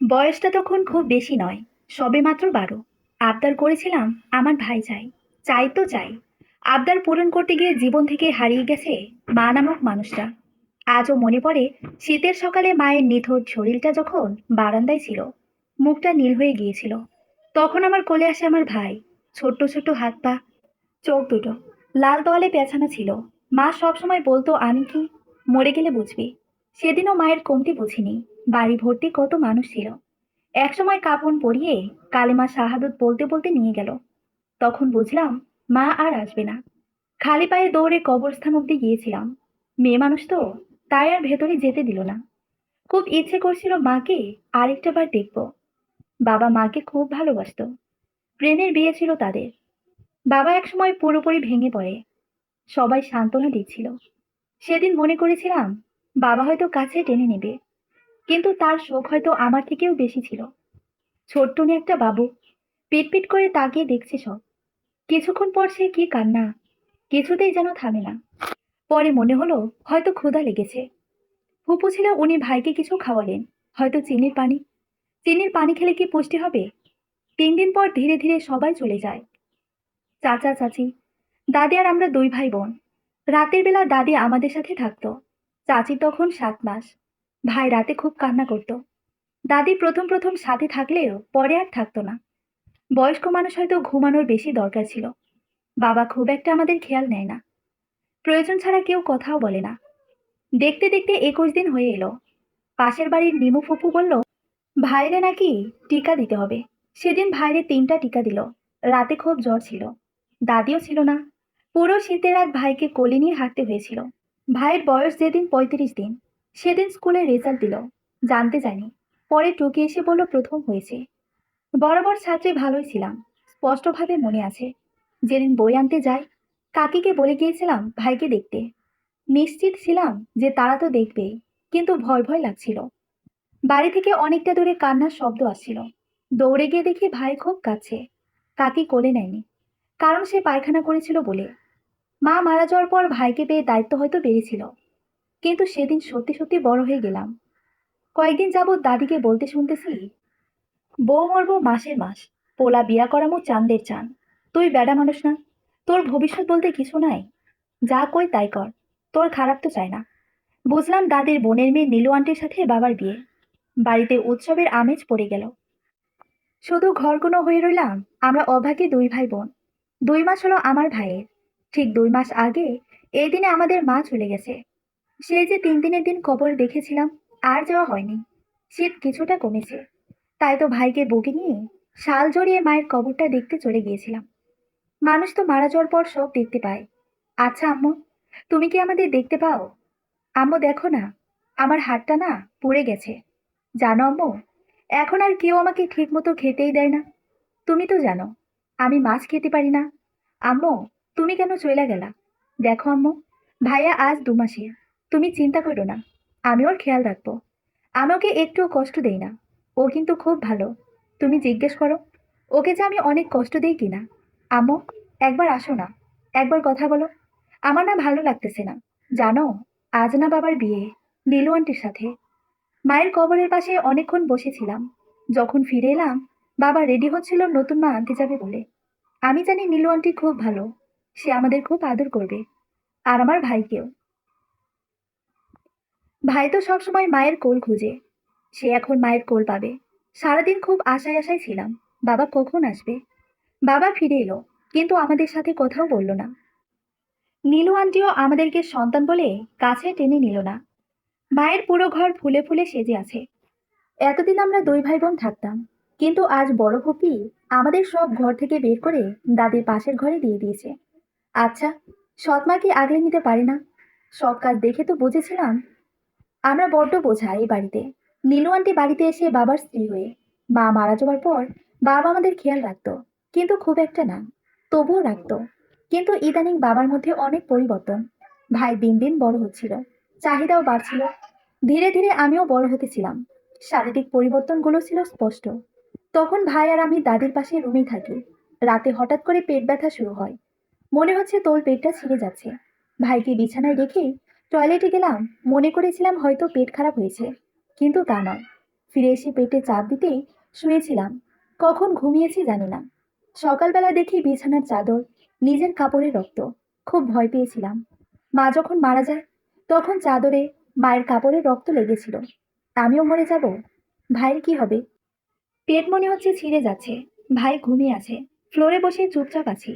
বয়সটা তখন খুব বেশি নয়, সবে মাত্র বারো। আবদার করেছিলাম আমার ভাই চাই চাই তো চাই। আবদার পূরণ করতে গিয়ে জীবন থেকে হারিয়ে গেছে মা নামক মানুষটা। আজও মনে পড়ে শীতের সকালে মায়ের নিথর শরীরটা যখন বারান্দায় ছিল, মুখটা নীল হয়ে গিয়েছিল। তখন আমার কোলে আসে আমার ভাই, ছোট্ট ছোট্ট হাত পা, চোখ দুটো, লাল তোয়ালে পেঁচানো ছিল। মা সবসময় বলতো, আমি কি মরে গেলে বুঝবি? সেদিনও মায়ের কমতি বুঝিনি। বাড়ি ভর্তি কত মানুষ ছিল। একসময় কাপড় পরিয়ে কালিমা শাহাদত বলতে বলতে নিয়ে গেল। তখন বুঝলাম মা আর আসবে না। খালি পায়ে দৌড়ে কবরস্থান অব্দি গিয়েছিলাম। মেয়ে মানুষ তো, তাই আর ভেতরে যেতে দিল না। খুব ইচ্ছে করছিল মাকে আরেকটা বার দেখব। বাবা মাকে খুব ভালোবাসতো। প্রেমের বিয়ে ছিল তাদের। বাবা একসময় পুরোপুরি ভেঙে পড়ে। সবাই সান্ত্বনা দিচ্ছিল। সেদিন মনে করেছিলাম বাবা হয়তো কাছে টেনে নেবে। কিন্তু তার শোক হয়তো আমার থেকেও বেশি ছিল। ছোট্টনি একটা বাবু, পিটপিট করে তাকিয়ে দেখছে সব। কিছুক্ষণ পর সে কি কান্না, কিছুতেই যেন থামে না। পরে মনে হলো হয়তো ক্ষুধা লেগেছে। ফুপু ছিল, উনি ভাইকে কিছু খাওয়ালেন, হয়তো চিনির পানি। চিনির পানি খেলে কি পুষ্টি হবে? তিন দিন পর ধীরে ধীরে সবাই চলে যায়। চাচা, চাচি, দাদি আর আমরা দুই ভাই বোন। রাতের বেলা দাদি আমাদের সাথে থাকতো। চাচি তখন সাত মাস। ভাই রাতে খুব কান্না করত। দাদি প্রথম প্রথম সাথে থাকলেও পরে আর থাকতো না। বয়স্ক মানুষ হয়তো ঘুমানোর বেশি দরকার ছিল। বাবা খুব একটা আমাদের খেয়াল নেয় না। প্রয়োজন ছাড়া কেউ কথাও বলে না। দেখতে দেখতে একুশ দিন হয়ে এলো। পাশের বাড়ির নিমু ফুপু বলল, ভাইরে নাকি টিকা দিতে হবে। সেদিন ভাইরে তিনটা টিকা দিল। রাতে খুব জ্বর ছিল। দাদিও ছিল না। পুরো শীতের এক ভাইকে কোলে নিয়ে হাঁটতে হয়েছিল। ভাইয়ের বয়স যেদিন পঁয়ত্রিশ দিন। সেদিন স্কুলে রেজাল্ট দিল। জানতে জানি পরে টুকি এসে বলল, প্রথম হয়েছে। বরাবর ছাত্রী ভালোই ছিলাম। স্পষ্টভাবে মনে আছে, যেদিন বই আনতে যাই, কাকিকে বলে গিয়েছিলাম ভাইকে দেখতে। নিশ্চিত ছিলাম যে তারা তো দেখবেই, কিন্তু ভয় ভয় লাগছিল। বাড়ি থেকে অনেকটা দূরে কান্নার শব্দ আসছিল। দৌড়ে গিয়ে দেখি ভাই খুব কাছে। কাকি কোলে নেয়নি, কারণ সে পায়খানা করেছিল বলে। মা মারা যাওয়ার পর ভাইকে পেয়ে দায়িত্ব হয়তো বেড়েছিল। কিন্তু সেদিন সত্যি সত্যি বড় হয়ে গেলাম। কয়েকদিন যাবৎ দাদিকে বলতে শুনতেছি, বউ মরবো মাসের মাস, পোলা বিয়া করামো চাঁদের চান তুই বেড়া মানুষ না, তোর ভবিষ্যৎ বলতে কিছু নাই। যা কই তাই কর, তোর খারাপ তো চাই না। বুঝলাম দাদির বোনের মেয়ে নীলু আন্টির সাথে বাবার বিয়ে। বাড়িতে উৎসবের আমেজ পড়ে গেল। শুধু ঘরগুলো হয়ে রইলাম, আমরা অভাগী দুই ভাই বোন। দুই মাস হলো আমার ভাইয়ের। ঠিক দুই মাস আগে এই দিনে আমাদের মা চলে গেছে। সে যে তিন দিনের দিন কবর দেখেছিলাম, আর যাওয়া হয়নি। শীত কিছুটা কমেছে। তাই তো ভাইকে বুকে নিয়ে শাল জড়িয়ে মায়ের কবরটা দেখতে চলে গিয়েছিলাম। মানুষ তো মারা যাওয়ার পর সব দেখতে পায়। আচ্ছা আম্মু, তুমি কি আমাদের দেখতে পাও? আম্মু দেখো না, আমার হাতটা না পুড়ে গেছে। জানো আম্মু, এখন আর কেউ আমাকে ঠিক মতো খেতেই দেয় না। তুমি তো জানো, আমি মাছ খেতে পারি না। আম্মু, তুমি কেন চলে গেলা? দেখো আম্মু, ভাইয়া আজ দু মাসে তুমি চিন্তা করো না, আমি ওর খেয়াল রাখব। আমি ওকে একটুও কষ্ট দেই না, ও কিন্তু খুব ভালো। তুমি জিজ্ঞেস করো, ওকে যে আমি অনেক কষ্ট দিই কিনা? আম্মু, একবার আসো না, একবার কথা বলো। আমার না ভালো লাগতেছে না, জানো? আজ না বাবার বিয়ে নীলু আন্টির সাথে। মায়ের কবরের পাশে অনেকক্ষণ বসেছিলাম। যখন ফিরে এলাম, বাবা রেডি হচ্ছিল নতুন মা আনতে যাবে বলে। আমি জানি নীলু আন্টি খুব ভালো, সে আমাদের খুব আদর করবে। আর আমার ভাইকেও। ভাই তো সবসময় মায়ের কোল খুঁজে। সে এখন মায়ের কোল পাবে। সারাদিন খুব আশায় আশায় ছিলাম, বাবা কখন আসবে? বাবা ফিরে এলো, কিন্তু আমাদের সাথে কথাও বলল না। নীলু আন্টিও আমাদেরকে সন্তান বলে কাছে টেনে নিল না। মায়ের পুরো ঘর ফুলে ফুলে সেজে আছে। এতদিন আমরা দুই ভাই বোন থাকতাম, কিন্তু আজ বড় ফুপি আমাদের সব ঘর থেকে বের করে দাদির পাশের ঘরে দিয়ে দিয়েছে। আচ্ছা সৎমা কি আগলে নিতে পারে না? সব কাজ দেখে তো বুঝেছিলাম আমরা বড্ড বোঝা এই বাড়িতে। নীলু আন্টি বাড়িতে এসে বাবার স্ত্রী হয়ে, মা মারা যাওয়ার পর বাবা আমাদের খেয়াল রাখতো, কিন্তু খুব একটা না, তবুও রাখতো। কিন্তু ইদানিং বাবার মধ্যে অনেক পরিবর্তন। ভাই দিন দিন বড় হচ্ছিল, চাহিদাও বাড়ছিল। ধীরে ধীরে আমিও বড় হতেছিলাম শারীরিক পরিবর্তনগুলো ছিল স্পষ্ট। তখন ভাই আর আমি দাদির পাশে রুমেই থাকি। রাতে হঠাৎ করে পেট ব্যথা শুরু হয়। মনে হচ্ছে তোর পেটটা ছিঁড়ে যাচ্ছে। ভাইকে বিছানায় রেখে টয়লেটে গেলাম, মনে করেছিলাম হয়তো পেট খারাপ হয়েছে, কিন্তু তা নয়। ফিরে এসে পেটে চাপ দিতেই শুয়েছিলাম। কখন ঘুমিয়েছি জানি না। সকালবেলা দেখি বিছানার চাদর, নিজের কাপড়ে রক্ত, খুব ভয় পেয়েছিলাম। মা যখন মারা যায়, তখন চাদরে মায়ের কাপড়ে রক্ত লেগেছিল। আমিও মরে যাব। ভাইয়ের কি হবে? পেট মনে হচ্ছে ছিঁড়ে যাচ্ছে। ভাই ঘুমিয়ে আছে। ফ্লোরে বসে চুপচাপ আছি।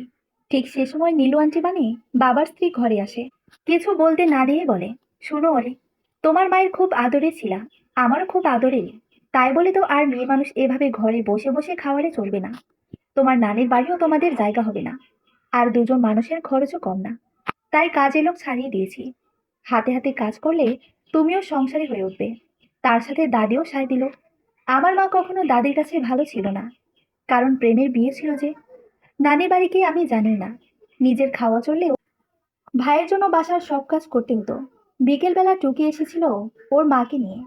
ঠিক সে সময় নীলু আন্টি বানিয়ে বাবার স্ত্রী ঘরে আসে। কিছু বলতে না দিয়ে বলে, শোনো অরে তোমার মায়ের খুব আদরে ছিলা আমারও খুব আদরের তাই বলে তো আর মেয়ে মানুষ এভাবে ঘরে বসে বসে খাওয়ালে চলবে না। তোমার নানির বাড়িও তোমাদের জায়গা হবে না। আর দুজন মানুষের খরচও কম না। তাই কাজের লোক ছাড়িয়ে দিয়েছি। হাতে হাতে কাজ করলে তুমিও সংসারী হয়ে উঠবে। তার সাথে দাদিও সায় দিল। আমার মা কখনো দাদির কাছে ভালো ছিল না। কারণ প্রেমের বিয়ে ছিল যে। নানির বাড়িকে আমি জানি না। নিজের খাওয়া চললেও ভাইয়ের জন্য বাসার সব কাজ করতে হতো। বিকেলবেলা টুকি এসেছিল ওর মাকে নিয়ে।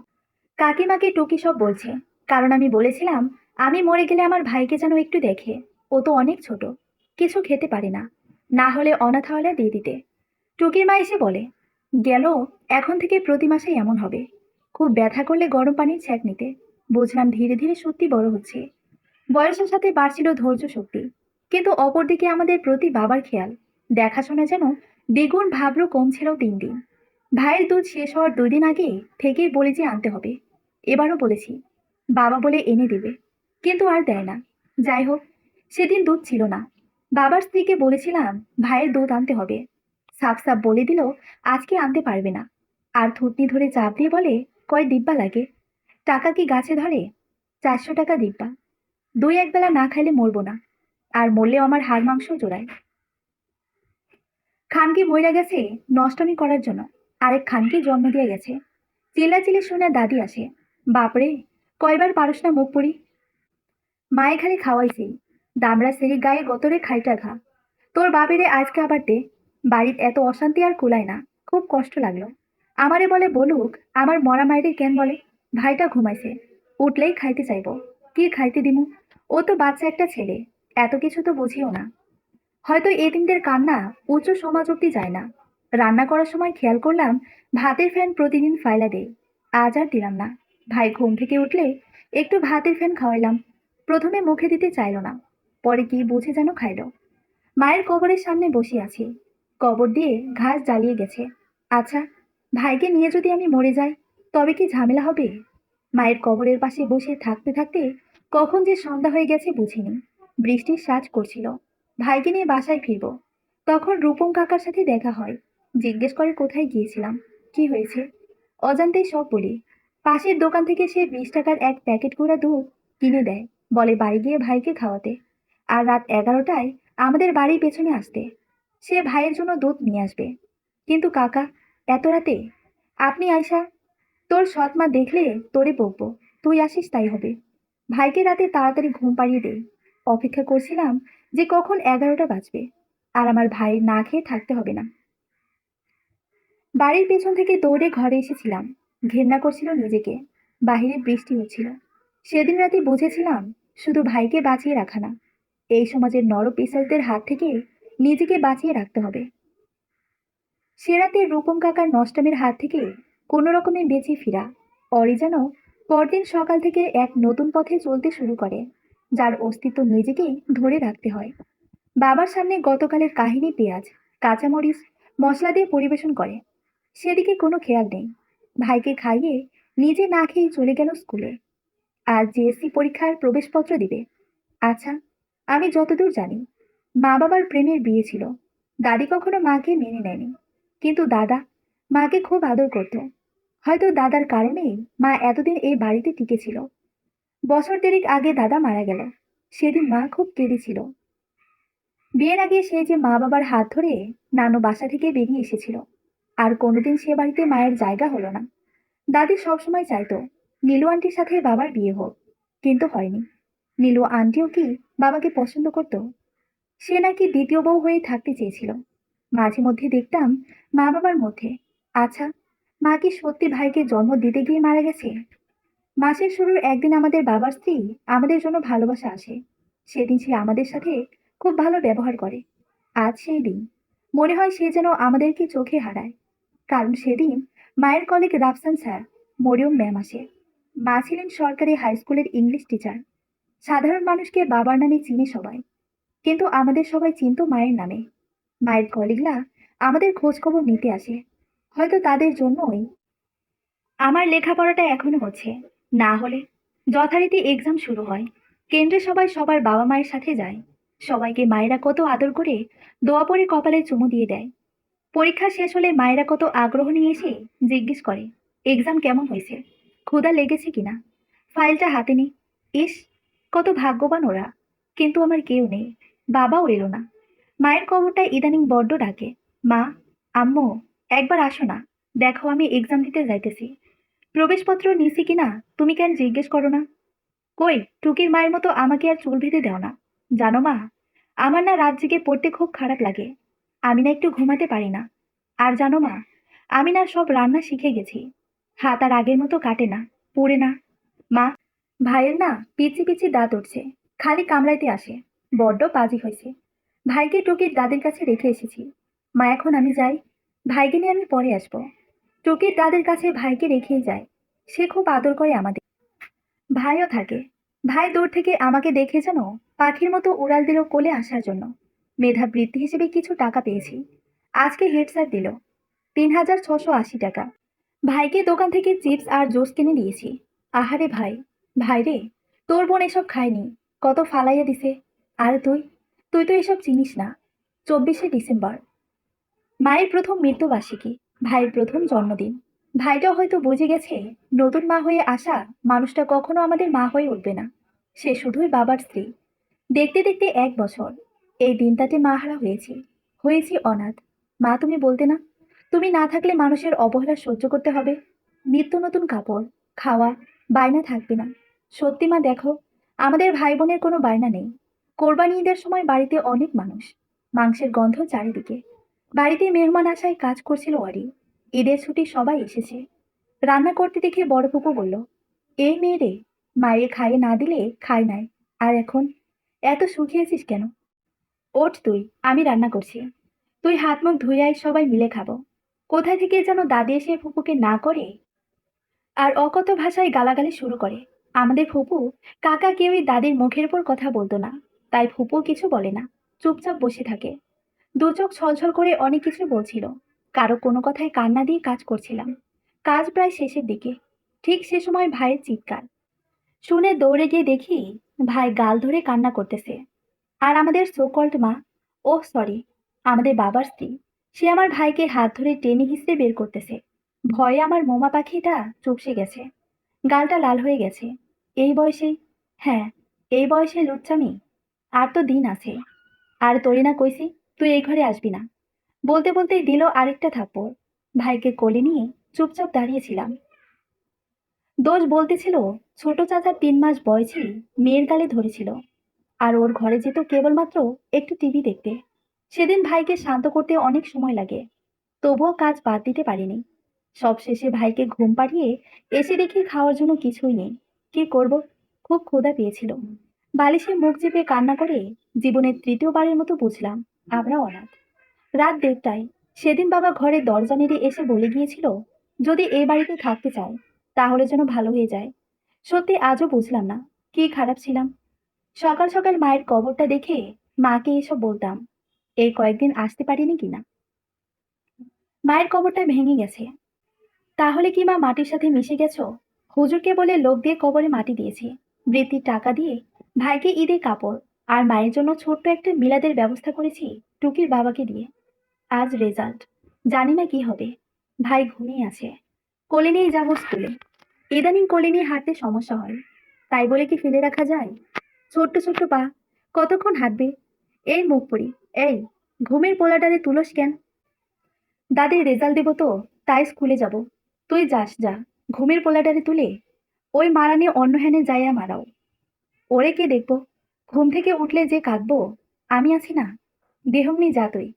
কাকিমাকে টুকি সব বলছে, কারণ আমি বলেছিলাম, আমি মরে গেলে আমার ভাইকে যেন একটু দেখে। ও তো অনেক ছোট, কিছু খেতে পারে না না হলে অনাথ হলে দিয়ে দিতে। টুকির মা এসে বলে, গেল, এখন থেকে প্রতি মাসেই এমন হবে। খুব ব্যথা করলে গরম পানির ছ্যাক নিতে। বুঝলাম ধীরে ধীরে সত্যি বড় হচ্ছে। বয়সের সাথে বাড়ছিল ধৈর্য শক্তি। কিন্তু অপরদিকে আমাদের প্রতি বাবার খেয়াল। দেখাশোনা যেন দ্বিগুণ ভাবরও কমছিল দিন দিন। ভাইয়ের দুধ শেষ হওয়ার দুই দিন আগে থেকেই বলে যে আনতে হবে। এবারও বলেছি, বাবা বলে এনে দেবে। কিন্তু আর দেয় না। যাই হোক, সেদিন দুধ ছিল না। বাবার স্ত্রীকে বলেছিলাম, ভাইয়ের দুধ আনতে হবে। সাফ সাফ বলে দিল, আজকে আনতে পারবে না। আর থুতনি ধরে চাপ দিয়ে বলে, কয় দিব্যা লাগে। টাকা কি গাছে ধরে? চারশো টাকা দিব্যা। দুই একবেলা না খাইলে মরবো না। আর মরলে আমার হাড় মাংস জোড়ায়। খানকি বইরা গেছে নষ্টমী করার জন্য। আরেক খানকে জন্ম দিয়ে গেছে। চিল্লা চিল্লাচিল্লি শুনে দাদি আসে। বাপরে, কয়বার পারস না মুখ পড়ি? মায়ে খালি খাওয়াইছি। দামড়া সেরি গায়ে গতরে খাইটা ঘা। তোর বাপেরে আজকে আবার দে। বাড়ির এত অশান্তি আর কুলায় না। খুব কষ্ট লাগল। আমারে বলে, বলুক, আমার মরা মায়েরে কেন বলে? ভাইটা ঘুমাইছে। উঠলেই খাইতে চাইব। কি খাইতে দিমু? ও তো বাচ্চা একটা ছেলে। এত কিছু তো বুঝিও না। হয়তো এদিনদের কান্না উচ্চ সমাজ অব্দি যায় না। রান্না করার সময় খেয়াল করলাম, ভাতের ফ্যান প্রতিদিন ফাইলা দেই আজ আর দিলাম না। ভাই ঘুম থেকে উঠলে একটু ভাতের ফ্যান খাওয়াইলাম। প্রথমে মুখে দিতে চাইলো না, পরে কি বুঝে যেন খাইলো। মায়ের কবরের সামনে বসে আছি। কবর দিয়ে ঘাস জ্বালিয়ে গেছে। আচ্ছা ভাইকে নিয়ে যদি আমি মরে যাই, তবে কি ঝামেলা হবে? মায়ের কবরের পাশে বসে থাকতে থাকতে কখন যে সন্ধ্যা হয়ে গেছে বুঝিনি। বৃষ্টির সাজ করছিল। ভাইকে নিয়ে বাসায় ফিরব। তখন রূপম কাকার সাথে দেখা হয়। জিজ্ঞেস করে কোথায় গিয়েছিলাম? কি হয়েছে? অজান্তেই সব বলি। পাশের দোকান থেকে সে বিশ টাকার এক প্যাকেট করে দুধ কিনে দেয়। বলে বাড়ি গিয়ে ভাইকে খাওয়াতে। আর রাত এগারোটায় আমাদের বাড়ির পেছনে আসতে। সে ভাইয়ের জন্য দুধ নিয়ে আসবে। কিন্তু কাকা, এত রাতে? আপনি আয়সা তোর সৎ মা দেখলে তোরে বকবো। তুই আসিস তাই হবে। ভাইকে রাতে তাড়াতাড়ি ঘুম পাড়িয়ে দে। অপেক্ষা করছিলাম যে কখন এগারোটা বাজবে আর আমার ভাই না খেয়ে থাকতে হবে না। বাড়ির পেছন থেকে দৌড়ে ঘরে এসেছিলাম। ঘেন্না করছিল নিজেকে। বাহিরে বৃষ্টি হচ্ছিল। সেদিন রাতে বুঝেছিলাম শুধু ভাইকে বাঁচিয়ে রাখা না, এই সমাজের নর পিসারদের হাত থেকে নিজেকে বাঁচিয়ে রাখতে হবে। সে রাতে রূপম কাকার নষ্টমের হাত থেকে কোনো রকমে বেঁচে ফিরা। অরি যেন পরদিন সকাল থেকে এক নতুন পথে চলতে শুরু করে। যার অস্তিত্ব নিজেকেই ধরে রাখতে হয়। বাবার সামনে গতকালের কাহিনী পেঁয়াজ, কাঁচামরিচ, মশলা দিয়ে পরিবেশন করে। সেদিকে কোনো খেয়াল নেই। ভাইকে খাইয়ে নিজে না খেয়ে চলে গেল স্কুলে। আজ জিএসসি পরীক্ষার প্রবেশপত্র দিবে। আচ্ছা আমি যতদূর জানি মা বাবার প্রেমের বিয়ে ছিল। দাদি কখনো মাকে মেনে নেয়নি। কিন্তু দাদা মাকে খুব আদর করত। হয়তো দাদার কারণেই মা এতদিন এই বাড়িতে টিকেছিল বছর দেড়েক আগে দাদা মারা গেল। সেদিন মা খুব কেঁদেছিল। বিয়ের আগে সে যে মা বাবার হাত ধরে নানু বাসা থেকে বেরিয়ে এসেছিল। আর কোনোদিন সে বাড়িতে মায়ের জায়গা হলো না। দাদি সবসময় চাইতো, নীলু আন্টির সাথে বাবার বিয়ে হোক, কিন্তু হয়নি। নীলু আন্টিও কি বাবাকে পছন্দ করত? সে নাকি দ্বিতীয় বউ হয়ে থাকতে চেয়েছিল। মাঝে মধ্যে দেখতাম মা বাবার মধ্যে আচ্ছা মা কি সত্যি ভাইকে জন্ম দিতে গিয়ে মারা গেছে? মাসের শুরুর একদিন আমাদের বাবার স্ত্রী আমাদের জন্য ভালোবাসা আসে। সেদিন সে আমাদের সাথে খুব ভালো ব্যবহার করে। আজ সেই দিন। মনে হয় সে যেন আমাদেরকে চোখে হারায়। কারণ সেদিন মায়ের colleague Rafsan sir, Mariyam ma'am আসে। মা ছিলেন সরকারি হাই স্কুলের ইংলিশ টিচার সাধারণ মানুষকে বাবার নামে চিনে সবাই। কিন্তু আমাদের সবাই চিনত মায়ের নামে। মায়ের কলিগরা আমাদের খোঁজখবর নিতে আসে। হয়তো তাদের জন্যই। আমার লেখাপড়াটা এখনও হচ্ছে। না হলে যথারীতি এক্সাম শুরু হয়। কেন্দ্রে সবাই সবার বাবা মায়ের সাথে যায়। সবাইকে মায়েরা কত আদর করে দোয়া পরে কপালে চুমু দিয়ে দেয়। পরীক্ষা শেষ হলে মায়েরা কত আগ্রহ নিয়ে এসে জিজ্ঞেস করে এক্সাম কেমন হয়েছে? ক্ষুধা লেগেছে কিনা ফাইলটা হাতে নি। ইস, কত ভাগ্যবান ওরা। কিন্তু আমার কেউ নেই। বাবাও এলো না। মায়ের কবরটা ইদানিং বড্ড ডাকে। মা, আম্মু, একবার আসো না। দেখো আমি এক্সাম দিতে যাইতেছি। প্রবেশপত্র নিছি কিনা, তুমি কেন জিজ্ঞেস করো না? কই, টুকির মায়ের মতো আমাকে আর চুল বেঁধে দেও না। জানো মা, আমার না রাত জেগে পড়তে খুব খারাপ লাগে। আমি না একটু ঘুমাতে পারি না। আর জানো মা, আমি না সব রান্না শিখে গেছি। হাত আর আগের মতো কাটে না, পড়ে না। মা, ভাইয়ের না পিচি পিচি দাঁত উঠছে, খালি কামড়াইতে আসে, বড্ড পাজি হয়েছে। ভাইকে টুকির দাদির কাছে রেখে এসেছি। মা, এখন আমি যাই। ভাইকে নিয়ে আমি পরে আসব। টুকির তাদের কাছে ভাইকে রেখেই যায়। সে খুব আদর করে আমাদের। ভাইও থাকে। ভাই দূর থেকে আমাকে দেখে যেন পাখির মতো উড়াল দিল কোলে আসার জন্য। মেধা বৃত্তি হিসেবে কিছু টাকা পেয়েছি। আজকে হেড স্যার দিল। তিন হাজার ছশো আশি টাকা। ভাইকে দোকান থেকে চিপস আর জুস কিনে দিয়েছি। আহারে ভাই। ভাই রে, তোর বোন এসব খায়নি। কত ফালাইয়া দিছে। আর তুই? তুই তো এসব চিনিস না। চব্বিশে ডিসেম্বর। মায়ের প্রথম মৃত্যুবার্ষিকী। ভাইয়ের প্রথম জন্মদিন। ভাইটাও হয়তো বুঝে গেছে, নতুন মা হয়ে আসা মানুষটা কখনো আমাদের মা হয়ে উঠবে না। সে শুধুই বাবার স্ত্রী। দেখতে দেখতে এক বছর, এই দিনটাতে মা হারা হয়েছি। হয়েছি অনাথ। মা, তুমি বলতে না। তুমি না থাকলে মানুষের অবহেলা সহ্য করতে হবে। নিত্য নতুন কাপড়, খাওয়া, বায়না থাকবে না। সত্যি মা, দেখো, আমাদের ভাই বোনের কোনো বায়না নেই। কোরবানি ঈদের সময় বাড়িতে অনেক মানুষ। মাংসের গন্ধ চারিদিকে। বাড়িতে মেহমান আসায় কাজ করছিল ওয়ারি ঈদের ছুটি সবাই এসেছে। রান্না করতে দেখে বড় ফুপু বলল এ মেয়ে রে খাইয়ে না দিলে খায় নাই। আর এখন? এত শুকিয়েছিস কেন? ওঠ তুই, আমি রান্না করছি। তুই হাত মুখ ধুইয়াই সবাই মিলে খাব। কোথায় থেকে যেন দাদি এসে ফুপুকে না করে? আর অকত ভাষায় গালাগালি শুরু করে। আমাদের ফুপু, কাকা কেউই দাদির মুখের উপর কথা বলতো না। তাই ফুপু কিছু বলে না। চুপচাপ বসে থাকে। দু চোখ ছলছল করে অনেক কিছু বলছিল। কারও কোনো কথায় কান্না দিয়ে কাজ করছিলাম। কাজ প্রায় শেষের দিকে। ঠিক সে সময় ভাইয়ের চিৎকার। শুনে দৌড়ে গিয়ে দেখি, ভাই গাল ধরে কান্না করতেছে। আর আমাদের সোকল্ড মা ও সরি আমাদের বাবার স্ত্রী, সে আমার ভাইকে হাত ধরে টেনে হিসড়ে বের করতেছে। ভয়ে আমার মোমা পাখিটা চুপসে গেছে। গালটা লাল হয়ে গেছে। এই বয়সে হ্যাঁ এই বয়সে লুচ্চামি, আর তো দিন আছে। আর তোরে না তুই এই ঘরে আসবি না। বলতে বলতেই দিল আরেকটা থাপ্পড়। ভাইকে কোলে নিয়ে চুপচাপ দাঁড়িয়েছিলাম। দোষ বলতেছিল, ছোট চাচার তিন মাস বয়সী মেয়ের গালে ধরেছিল। আর ওর ঘরে যেত কেবলমাত্র একটু টিভি দেখতে। সেদিন ভাইকে শান্ত করতে অনেক সময় লাগে। তবুও কাজ বাদ দিতে পারিনি। সবশেষে ভাইকে ঘুম পাড়িয়ে এসে দেখি খাওয়ার জন্য কিছুই নেই। কি করব? খুব ক্ষুধা পেয়েছিল। বালিশে মুখ চেপে কান্না করে জীবনের তৃতীয়বারের মতো বুঝলাম আমরা অনাথ। রাত দেড়টায় সেদিন বাবা ঘরে দরজা নেড়ে এসে বলে গিয়েছিল, যদি এই বাড়িতে থাকতে চায়, তাহলে যেন ভালো হয়ে যায়। সত্যি আজও বুঝলাম না, কি খারাপ ছিলাম। সকাল সকাল মায়ের কবরটা দেখে মাকে এসব বলতাম এই কয়েকদিন আসতে পারিনি কিনা মায়ের কবরটা ভেঙে গেছে। তাহলে কি মা মাটির সাথে মিশে গেছো? হুজুরকে বলে লোক দিয়ে কবরে মাটি দিয়েছি। বৃত্তির টাকা দিয়ে ভাইকে ঈদের কাপড় আর মায়ের জন্য ছোট্ট একটা মিলাদের ব্যবস্থা করেছি টুকির বাবাকে দিয়ে। আজ রেজাল্ট জানি না কি হবে। ভাই ঘুমিয়ে আছে। কোলে নিয়ে যাব স্কুলে। ইদানিং কোলে নিয়ে হাঁটতে সমস্যা হয়। তাই বলে কি ফেলে রাখা যায়? ছোট্ট ছোট্ট পা। কতক্ষণ হাঁটবে? এই মুখ পড়ি। এই, ঘুমের পোলাটারে তুলস কেন? দাদির রেজাল্ট দেবো তো, তাই স্কুলে যাব। তুই যাস, যা। ঘুমের পোলাটারে তুলে। ওই মারানি অন্য হ্যানে যাইয়া মারাও। ওরে কে দেখব? ঘুম থেকে উঠলে যে কাঁদবো, আমি আছি না। দেহমনি যা তুই।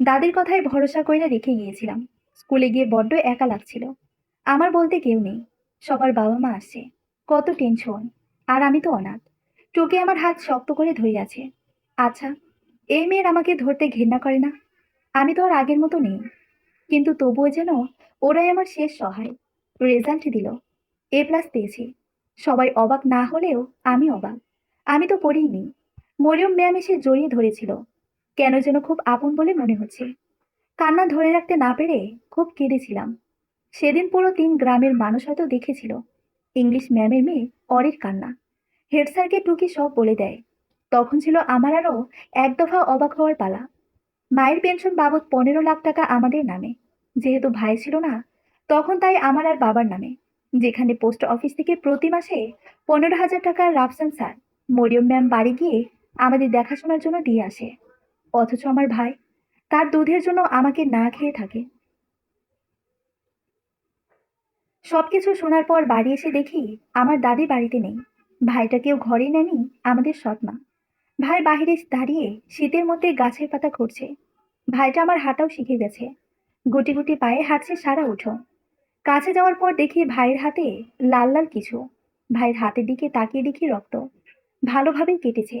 দাদির কথায় ভরসা কইরা রেখে গিয়েছিলাম। স্কুলে গিয়ে বড্ড একা লাগছিল। আমার বলতে কেউ নেই। সবার বাবা মা আসছে। কত টেনশন। আর আমি তো অনাথ। টুকে আমার হাত শক্ত করে ধরে আছে আচ্ছা এই মেয়ের আমাকে ধরতে ঘেন্না করে না? আমি তো আর আগের মতো নেই। কিন্তু তবুও যেন ওরাই আমার শেষ সহায়। রেজাল্ট দিল। এ প্লাস পেয়েছি। সবাই অবাক না হলেও আমি অবাক। আমি তো পড়িনি মরিয়ম ম্যাম এসে জড়িয়ে ধরেছিল। কেন যেন খুব আপন বলে মনে হচ্ছে। কান্না ধরে রাখতে না পেরে খুব কেঁদেছিলাম। সেদিন পুরো তিন গ্রামের মানুষ হয়তো দেখেছিল। ইংলিশ ম্যামের মেয়ে অরির কান্না। হেড স্যারকে টুকি সব বলে দেয়। তখন ছিল আমার আরও এক দফা অবাক হওয়ার পালা। মায়ের পেনশন বাবদ পনেরো লাখ টাকা আমাদের নামে। যেহেতু ভাই ছিল না, তখন তাই আমার আর বাবার নামে। যেখানে পোস্ট অফিস থেকে প্রতি মাসে পনেরো হাজার টাকার রাফসান স্যার মরিয়ম ম্যাম বাড়ি গিয়ে আমাদের দেখাশোনার জন্য দিয়ে আসে। অথচ আমার ভাই তার দুধের জন্য আমাকে না খেয়ে থাকে। সবকিছু শোনার পর বাড়ি এসে দেখি আমার দাদি বাড়িতে নেই। ভাইটা কেউ ঘরে নেনি আমাদের সৎমা। ভাই বাহিরে দাঁড়িয়ে শীতের মধ্যে গাছের পাতা খুঁড়ছে। ভাইটা আমার হাঁটাও শিখে গেছে। গুটি গুটি পায়ে হাঁটছে সারা উঠো কাছে যাওয়ার পর দেখি ভাইয়ের হাতে লাল লাল কিছু। ভাইয়ের হাতের দিকে তাকিয়ে দেখি রক্ত। ভালোভাবেই কেটেছে।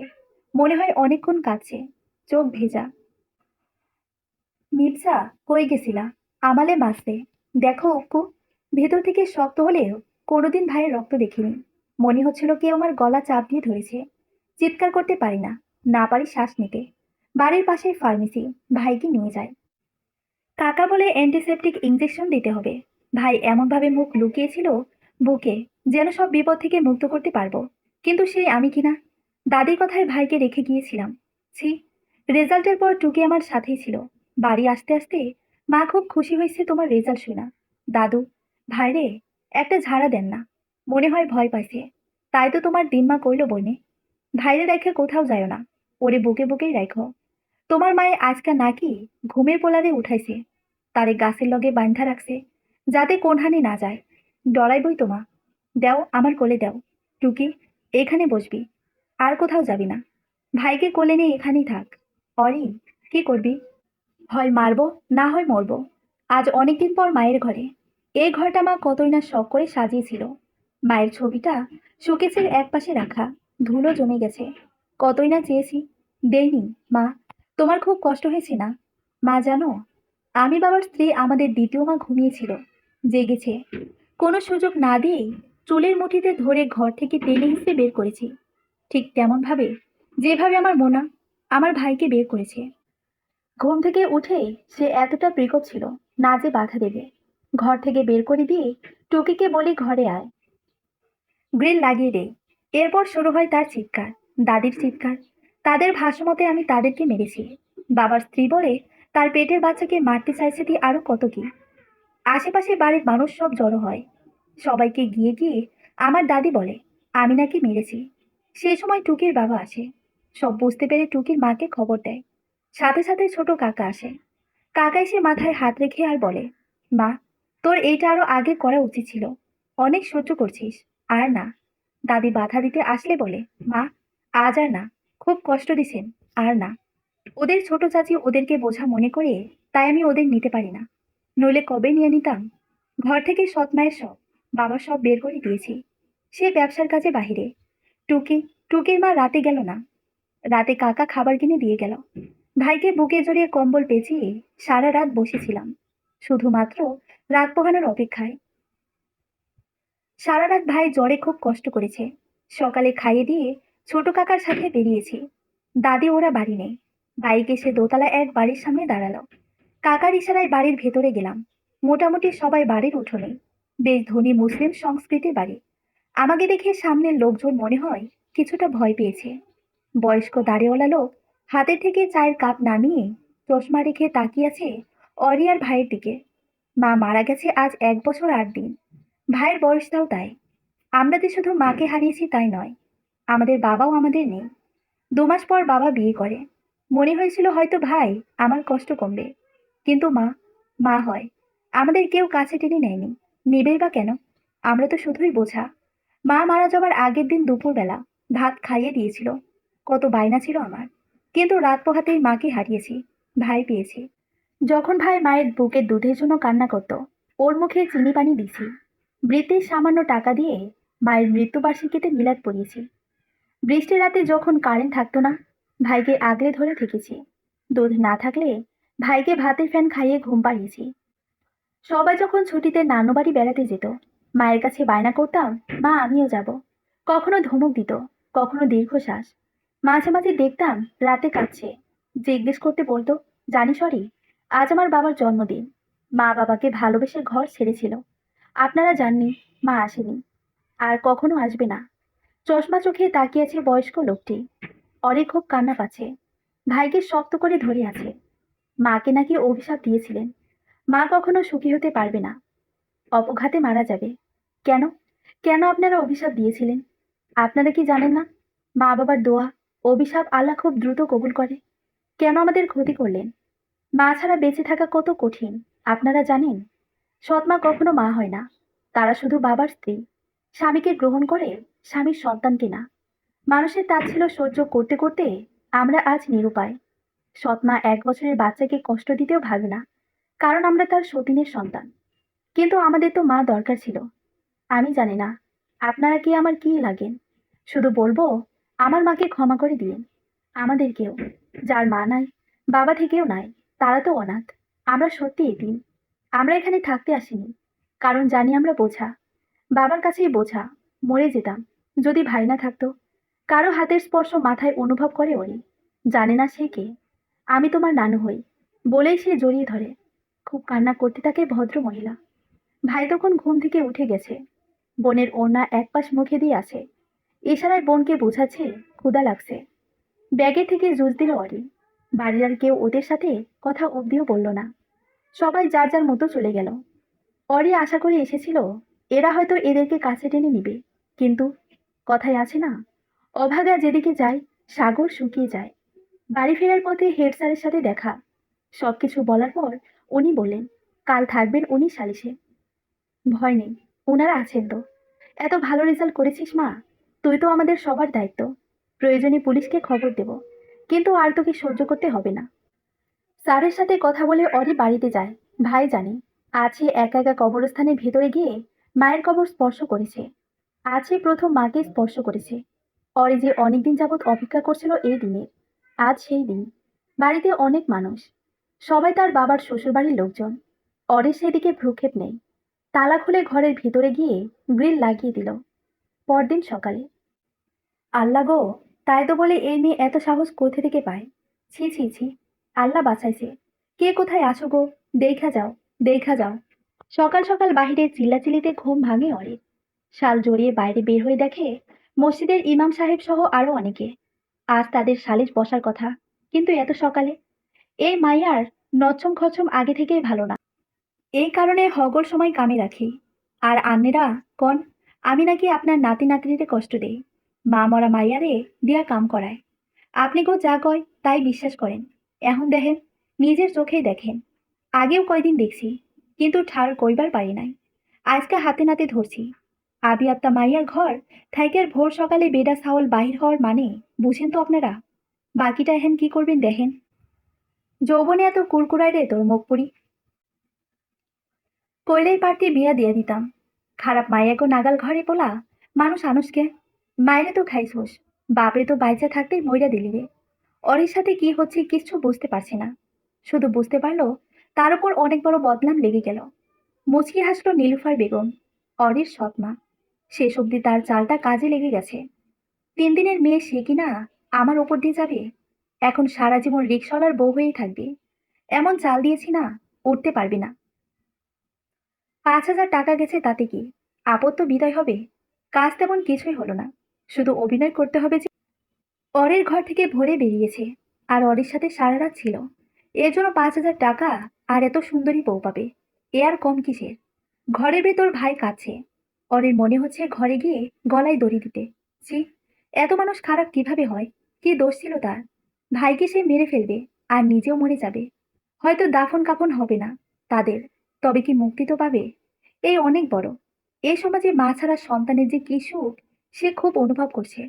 মনে হয় অনেকক্ষণ কাঁদছে। চোখ ভেজা। মির্জা, কই গেছিলা? আমালে মাসে দেখো অক্কু ভেতর থেকে শক্ত হলেও কোনোদিন ভাইয়ের রক্ত দেখিনি। মনে হচ্ছিল কেউ আমার গলা চাপ দিয়ে ধরেছে। চিৎকার করতে পারি না না পারি শ্বাস নিতে। বাড়ির পাশেই ফার্মেসি, ভাইকে নিয়ে যায় কাকা বলে অ্যান্টিসেপটিক ইঞ্জেকশন দিতে হবে। ভাই এমনভাবে মুখ লুকিয়েছিল বুকে, যেন সব বিপদ থেকে মুক্ত করতে পারব। কিন্তু সেই আমি কিনা? দাদির কথায় ভাইকে রেখে গিয়েছিলাম। ছি, রেজাল্টের পর টুকি আমার সাথেই ছিল। বাড়ি আসতে আসতে মা খুব খুশি হয়েছে তোমার রেজাল্ট শোনা। দাদু, ভাইরে, একটা ঝাড়া দেন না। মনে হয় ভয় পাইছে। তাই তো তোমার দিম্মা কইল বইনে। ভাইরে রেখে কোথাও যায় না। ওরে বুকে বুকেই রাখো তোমার মায়ে আজকা নাকি ঘুমের পোলারে উঠাইছে। তারে গাছের লগে বান্ধা রাখছে, যাতে কোনহানি না যায়। ডরাইবই তোমা দেও, আমার কোলে দেও। টুকি এখানে বসবি। আর কোথাও যাবি না। ভাইকে কোলে নিয়ে এখানেই থাক। অরি কি করবি? হয় মারবো, না হয় মরবো। আজ অনেকদিন পর মায়ের ঘরে। এই ঘরটা মা কতই না শখ করে সাজিয়েছিল। মায়ের ছবিটা শোকেসের এক পাশে রাখা। ধুলো জমে গেছে। কতই না চেয়েছি। দেইনি, মা, তোমার খুব কষ্ট হয়েছে না? মা, জানো, আমি বাবার স্ত্রী আমাদের দ্বিতীয় মা ঘুমিয়েছিল। জেগেছে। কোনো সুযোগ না দিয়েই চুলের মুঠিতে ধরে ঘর থেকে টেনে হিসেবে বের করেছি। ঠিক তেমনভাবে যেভাবে আমার মোনা, আমার ভাইকে বের করেছে। ঘুম থেকে উঠে সে এতটা প্রিকপ ছিল না যে বাধা দেবে। ঘর থেকে বের করে দিয়ে টুকিকে বলে ঘরে আয়। গ্রিল লাগিয়ে দেই এরপর শুরু হয় তার চিৎকার, দাদির চিৎকার। তাদের ভাষ্যমতে আমি তাদেরকে মেরেছি। বাবার স্ত্রী বলে তার পেটের বাচ্চাকে মারতে চাইছে দিয়ে আরও কত কি। আশেপাশে বাড়ির মানুষ সব জড়ো হয়। সবাইকে গিয়ে গিয়ে আমার দাদি বলে, আমি নাকি মেরেছি। সেই সময় টুকির বাবা আসে। সব বুঝতে পেরে টুকির মাকে খবর দেয়। সাথে সাথে ছোট কাকা আসে। কাকা এসে মাথায় হাত রেখে আর বলে, মা, তোর এইটা আরও আগে করা উচিত ছিল। অনেক সহ্য করছিস, আর না। দাদি বাধা দিতে আসলে বলে, মা, আজ আর না। খুব কষ্ট দিছেন, আর না। ওদের ছোট চাচি ওদেরকে বোঝা মনে করে, তাই আমি ওদের নিতে পারি না। নইলে কবে নিয়ে নিতাম? ঘর থেকে সৎ মায়ের সব বাবা সব বের করে দিয়েছি। সে ব্যবসার কাজে বাহিরে। টুকি, টুকির মা রাতে গেল না। রাতে কাকা খাবার কিনে দিয়ে গেল। ভাইকে বুকে জড়িয়ে কম্বল পেঁচিয়ে সারা রাত বসেছিলাম। শুধুমাত্র রাত পোহানোর অপেক্ষায়। সারা রাত ভাই জ্বরে খুব কষ্ট করেছে। সকালে খাইয়ে দিয়ে ছোট কাকার সাথে বেরিয়েছি। দাদি ওরা বাড়ি নেই। বাইক এসে দোতলা এক বাড়ির সামনে দাঁড়াল। কাকার ইশারায় বাড়ির ভেতরে গেলাম। মোটামুটি সবাই বাড়ির উঠোনে। বেশ ধনী মুসলিম সংস্কৃতির বাড়ি। আমাকে দেখে সামনের লোকজন মনে হয় কিছুটা ভয় পেয়েছে। বয়স্ক দাড়িওয়ালা লোক হাতে থেকে চায়ের কাপ নামিয়ে চশমা রেখে তাকিয়ে আছে অরিয়ার ভাইয়ের দিকে। মা মারা গেছে আজ এক বছর আট দিন। ভাইয়ের বয়সটাও তাই। আমরা যে শুধু মাকে হারিয়েছি তাই নয়, আমাদের বাবাও আমাদের নেই। দু মাস পর বাবা বিয়ে করে। মনে হয়েছিল হয়তো ভাই আমার কষ্ট কমবে। কিন্তু মা মা হয়। আমাদের কেউ কাছে টেনে নেয়নি। নেবেই বা কেন? আমরা তো শুধুই বোঝা। মা মারা যাবার আগের দিন দুপুরবেলা ভাত খাইয়ে দিয়েছিল। কত বায়না ছিল আমার। কিন্তু রাত পোহাতেই মাকে হারিয়েছি, ভাই পেয়েছি। যখন ভাই মায়ের বুকের দুধের জন্য কান্না করত, ওর মুখে চিনি পানি দিছি বৃত্তির সামান্য টাকা দিয়ে মায়ের মৃত্যুবার্ষিকীতে মিলাদ পড়িয়েছি। বৃষ্টি রাতে যখন কারেন্ট থাকতো না, ভাইকে আগলে ধরে থেকেছি। দুধ না থাকলে ভাইকে ভাতের ফ্যান খাইয়ে ঘুম পাড়িয়েছি। সবাই যখন ছুটিতে নানু বাড়ি বেড়াতে যেত, মায়ের কাছে বায়না করতাম, মা, আমিও যাব। কখনো ধমক দিত, কখনো দীর্ঘশ্বাস। মাঝে মাঝে দেখতাম রাতে কাঁদছে। জিজ্ঞেস করতে বলতো, জানি সরি, আজ আমার বাবার জন্মদিন। মা বাবাকে ভালোবেসে ঘর ছেড়েছিল। আপনারা জাননি, মা আসেনি। আর কখনো আসবে না। চশমা চোখে তাকিয়েছে বয়স্ক লোকটি। অনেক খুব কান্না পাচ্ছে। ভাইকে শক্ত করে ধরে আছে। মাকে নাকি অভিশাপ দিয়েছিলেন। মা কখনো সুখী হতে পারবে না। অপঘাতে মারা যাবে। কেন? কেন আপনারা অভিশাপ দিয়েছিলেন? আপনারা কি জানেন না? মা বাবার দোয়া, অভিশাপ আল্লাহ খুব দ্রুত কবুল করে। কেন আমাদের ক্ষতি করলেন? মা ছাড়া বেঁচে থাকা কত কঠিন, আপনারা জানেন? সৎমা কখনো মা হয় না। তারা শুধু বাবার স্ত্রী। স্বামীকে গ্রহণ করে স্বামীর সন্তানকে না মানুষের তা ছিল সহ্য করতে করতে আমরা আজ নিরুপায়। সৎমা এক বছরের বাচ্চাকে কষ্ট দিতেও ভাবে না। কারণ আমরা তার সতীনের সন্তান। কিন্তু আমাদের তো মা দরকার ছিল। আমি জানি না, আপনারা কি আমার কি লাগেন? শুধু বলব, আমার মাকে ক্ষমা করে দিন আমাদেরকেও যার মা নাই, বাবা থেকেও নাই, তারা তো অনাথ। আমরা সত্যি এতিম। আমরা এখানে থাকতে আসিনি। কারণ জানি আমরা বোঝা। বাবার কাছেই বোঝা, মরে যেতাম, যদি ভাই না থাকতো। কারও হাতের স্পর্শ মাথায় অনুভব করে ওরি। জানে না সে কে। আমি তোমার নানু হই, বলেই সে জড়িয়ে ধরে। খুব কান্না করতে থাকে ভদ্র মহিলা। ভাই তখন ঘুম থেকে উঠে গেছে। বোনের ওড়না এক পাশ মুখে দিয়ে আছে। ইশারায় বোনকে বোঝাচ্ছে ক্ষুদা লাগছে। ব্যাগে থেকে জুস দিল অরি। বাড়ির আর কেউ ওদের সাথে কথা অবধিও বলল না। সবাই যার যার মতো চলে গেল। অরি আশা করে এসেছিল, এরা হয়তো এদেরকে কাছে টেনে নিবে। কিন্তু কথায় আছে না, অভাগা যেদিকে যায়, সাগর শুকিয়ে যায়। বাড়ি ফেরার পথে হেড স্যারের সাথে দেখা। সব কিছু বলার পর উনি বললেন, কাল থাকবেন উনি সালিশে। ভয় নেই ওনারা আছেন তো। এত ভালো রেজাল্ট করেছিস মা। তুই তো আমাদের সবার দায়িত্ব। প্রয়োজনে পুলিশকে খবর দেব। কিন্তু আর তোকে সহ্য করতে হবে না। স্যারের সাথে কথা বলে অরি বাড়িতে যায়। ভাই জানে, আছে একা একা কবরস্থানের ভেতরে গিয়ে মায়ের কবর স্পর্শ করেছে। আছে প্রথম মাকে স্পর্শ করেছে। অরি যে অনেকদিন যাবৎ অপেক্ষা করছিল এই দিনের। আজ সেই দিন। বাড়িতে অনেক মানুষ। সবাই তার বাবার শ্বশুরবাড়ির লোকজন। অরের সেদিকে ভ্রুক্ষেপ নেই। তালা খুলে ঘরের ভিতরে গিয়ে গ্রিল লাগিয়ে দিল। পরদিন সকালে। আল্লাহ গো, তাই তো বলে এই মেয়ে এত সাহস কোথা থেকে পায়? ছি ছি ছি আল্লাহ বাঁচাইছে। কে কোথায় আছো গো? দেখা যাও দেখা যাও। সকাল সকাল বাহিরে চিল্লাচিল্লিতে ঘুম ভাঙে অরে শাল জড়িয়ে বাইরে বের হয়ে দেখে মসজিদের ইমাম সাহেব সহ আরও অনেকে। আজ তাদের সালিশ বসার কথা, কিন্তু এত সকালে এই মাইয়ার নচ্ছম খচ্ছম আগে থেকেই ভালো না। এই কারণে হগল সময় কামে রাখি। আর আন্নেরা, কন, আমি নাকি আপনার নাতি নাতনিতে কষ্ট দেই। মা মরা মাইয়ারে দিয়া কাম করায়। আপনি গো যা কয়, তাই বিশ্বাস করেন। এখন দেখেন, নিজের চোখেই দেখেন। আগেও কয়দিন দেখছি, কিন্তু ঠার কইবার পারি নাই। আজকে হাতে নাতে ধরছি। আবি আত্মা মাইয়ার ঘর, থাইকের ভোর সকালে বেডা ছাওল বাহির হওয়ার মানে বুঝেন তো আপনারা? বাকিটা এখন কি করবেন দেখেন। যৌবনে এত কুরকুরাই রে তোর মুখ পুরি। কইলেই পারতি বিয়া দিয়ে দিতাম। খারাপ মাইয়াগো নাগাল ঘরে পোলা, মানুষ আনুষকে। মায়েরে তো খাইছোস, বাপরে তো বাইচা থাকতেই মইরা দিলি রে। অরির সাথে কি হচ্ছে কিচ্ছু বুঝতে পারছি না। শুধু বুঝতে পারল, তার উপর অনেক বড় বদনাম লেগে গেল। মুচকি হাসলো নীলুফার বেগম, অরির সৎমা শেষ অবধি তার চালটা কাজে লেগে গেছে। তিন দিনের মেয়ে সে কিনা আমার ওপর দিয়ে যাবে? এখন সারা জীবন রিক্সাওয়ালার বউ হয়েই থাকবে। এমন চাল দিয়েছি না, উঠতে পারবি না। পাঁচ হাজার টাকা গেছে তাতে কি? আপদ তো বিদায় হবে। কাজ তেমন কিছুই হলো না। শুধু অভিনয় করতে হবে যে অরের ঘর থেকে ভোরে বেরিয়েছে, আর অরের সাথে সারা রাত ছিল। এর জন্য পাঁচ হাজার টাকা আর এত সুন্দরী বউ পাবে। এ আর কম কিসের? ঘরের ভেতর ভাই কাছে অরের মনে হচ্ছে ঘরে গিয়ে গলায় দড়ি দিতে। ছি, এত মানুষ খারাপ কীভাবে হয়? কি দোষ ছিল তার? ভাইকে সে মেরে ফেলবে, আর নিজেও মরে যাবে। হয়তো দাফন কাফন হবে না তাদের, তবে কি মুক্তি তো পাবে? এই অনেক বড়। এ সমাজে মা ছাড়া সন্তানের যে কি সুখ, সে খুব অনুভব করছে।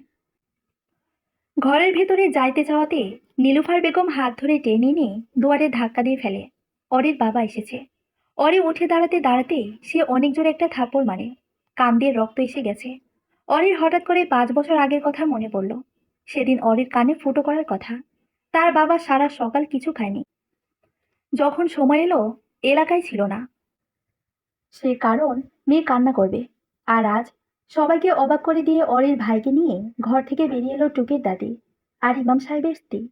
ঘরের ভেতরে যাইতে যাওয়াতে নীলুফার বেগম হাত ধরে টেনে নিয়ে দুয়ারে ধাক্কা দিয়ে ফেলে। অরের বাবা এসেছে। অরে উঠে দাঁড়াতে দাঁড়াতে সে অনেক জোরে একটা থাপ্পড় মারে। কান দিয়ে রক্ত এসে গেছে। অরের হঠাৎ করে পাঁচ বছর আগের কথা মনে পড়ল। সেদিন অরের কানে ফুটো করার কথা। তার বাবা সারা সকাল কিছু খায়নি। যখন সময় এলো, এলাকায় ছিল না। সে কারণ মেয়ে কান্না করবে। আর আজ সবাইকে অবাক করে দিয়ে অরির ভাইকে নিয়ে ঘর থেকে বেরিয়ে এলো টুকের দাদি আর ইমাম সাহেবের স্ত্রী।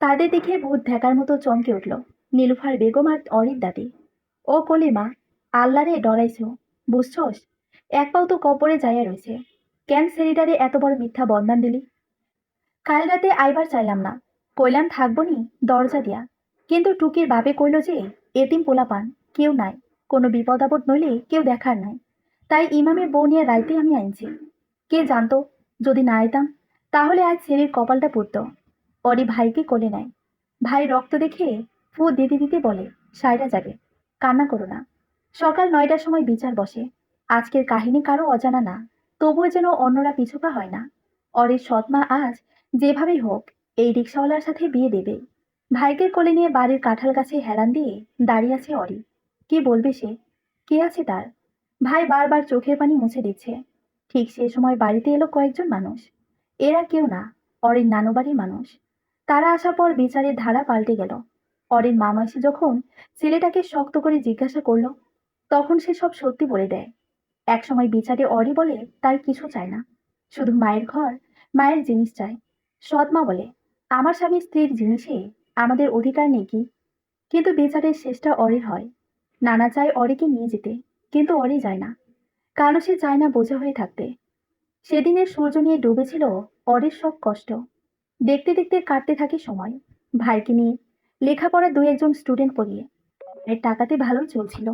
তাদের দেখে ভূত দেখার মতো চমকে উঠল নীলুফার বেগম আর অরির দাদি। ও কলি মা, আল্লাহরে ডরাইছ, বুঝছস? এক পাও তো কপরে যাইয়া রয়েছে কেন সেরিডারে এত বড় মিথ্যা বদনাম দিলি? কাল রাতে আইবার চাইলাম না। কইলাম থাকব নি, দরজা দিয়া। কিন্তু টুকির বাপে কইল যে, এতিম পোলা পান কেউ নাই, কোনো বিপদ আপদ নইলে কেউ দেখার নাই। তাই ইমামের বউ নিয়ে রাইতে আমি আনছি কে জানতো, যদি না আইতাম, তাহলে আজ ছেলের কপালটা পড়তো। পরে ভাইকে কোলে নেয়। ভাই রক্ত দেখে ফু দিতে দিতে বলে, সাইরা যাবে, কান্না করো না। সকাল নয়টার সময় বিচার বসে। আজকের কাহিনী কারও অজানা না, তবুও যেন অন্যরা পিছুপা হয় না। অরের সৎমা আজ যেভাবেই হোক এই রিক্সাওয়ালার সাথে বিয়ে দেবে। ভাইকে কোলে নিয়ে বাড়ির কাঁঠাল গাছে হেলান দিয়ে দাঁড়িয়ে আছে অরি কি বলবে সে? কে আছে তার? ভাই বারবার চোখের পানি মুছে দিচ্ছে। ঠিক সে সময় বাড়িতে এলো কয়েকজন মানুষ। এরা কেউ না অরির নানু বাড়ির মানুষ। তারা আসার পর বিচারের ধারা পাল্টে গেল। অরির মামা এসে যখন ছেলেটাকে শক্ত করে জিজ্ঞাসা করল, তখন সে সব সত্যি বলে দেয়। একসময় বিচারে অরি বলে, তার কিছু চায় না। শুধু মায়ের ঘর, মায়ের জিনিস চায়। সৎমা বলে আমার স্বামী স্ত্রীর জিনিসে আমাদের অধিকার নেই কি? কিন্তু বেচারের শেষটা অরির হয়। নানা চায় অরিকে নিয়ে যেতে, কিন্তু অরি যায় না। কারণ সে চায় না বোঝা হয়ে থাকতে। সেদিনের সূর্য নিয়ে ডুবেছিল অরির সব কষ্ট। দেখতে দেখতে কাটতে থাকে সময়। ভাইকে নিয়ে লেখাপড়া দুই একজন স্টুডেন্ট পড়িয়ে এর টাকাতে ভালো চলছিল।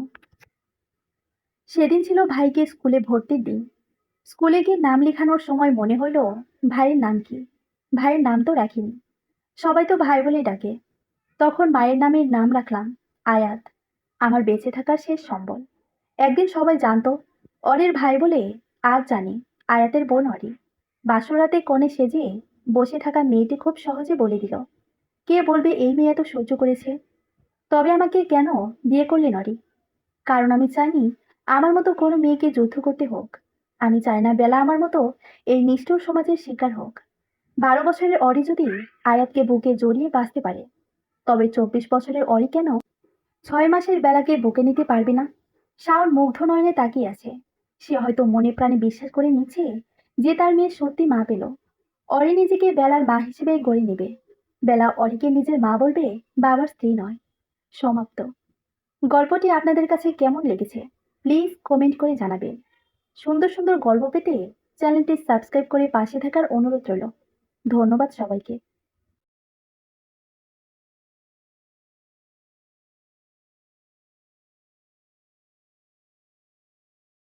সেদিন ছিল ভাইকে স্কুলে ভর্তির দিন। স্কুলে গিয়ে নাম লেখানোর সময় মনে হলো ভাইয়ের নাম কি। ভাইয়ের নাম তো রাখিনি। সবাই তো ভাই বলে ডাকে। তখন মায়ের নামের নাম রাখলাম আয়াত। আমার বেঁচে থাকার শেষ সম্বল। একদিন সবাই জানতো, অরের ভাই বলে আজ জানি, আয়াতের বোন অরি। বাসরাতে কনে সেজে বসে থাকা মেয়েটি খুব সহজে বলে দিল, কে বলবে এই মেয়ে এত সহ্য করেছে? তবে আমাকে কেন বিয়ে করলে নরি? কারণ আমি চাইনি আমার মতো কোনো মেয়েকে যুদ্ধ করতে হোক। আমি চাই না বেলা আমার মতো এই নিষ্ঠুর সমাজের শিকার হোক। বারো বছরের অরি যদি আয়াতকে বুকে জড়িয়ে বাঁচতে পারে, তবে চব্বিশ বছরের অরি কেন? ছয় মাসের বেলাকে বুকে নিতে পারবে না। শাওন মুগ্ধ নয়নে তাকিয়ে আছে। সে হয়তো মনে প্রাণে বিশ্বাস করে নিচ্ছে যে তার মেয়ে সত্যি মা পেল। অরি নিজেকে বেলার মা হিসেবে গড়ে নেবে। বেলা অরিকে নিজের মা বলবে, বাবার স্ত্রী নয়। সমাপ্ত। গল্পটি আপনাদের কাছে কেমন লেগেছে? প্লিজ কমেন্ট করে জানাবেন। সুন্দর সুন্দর গল্প পেতে চ্যানেলটি সাবস্ক্রাইব করে পাশে থাকার অনুরোধ রইল। ধন্যবাদ সবাইকে।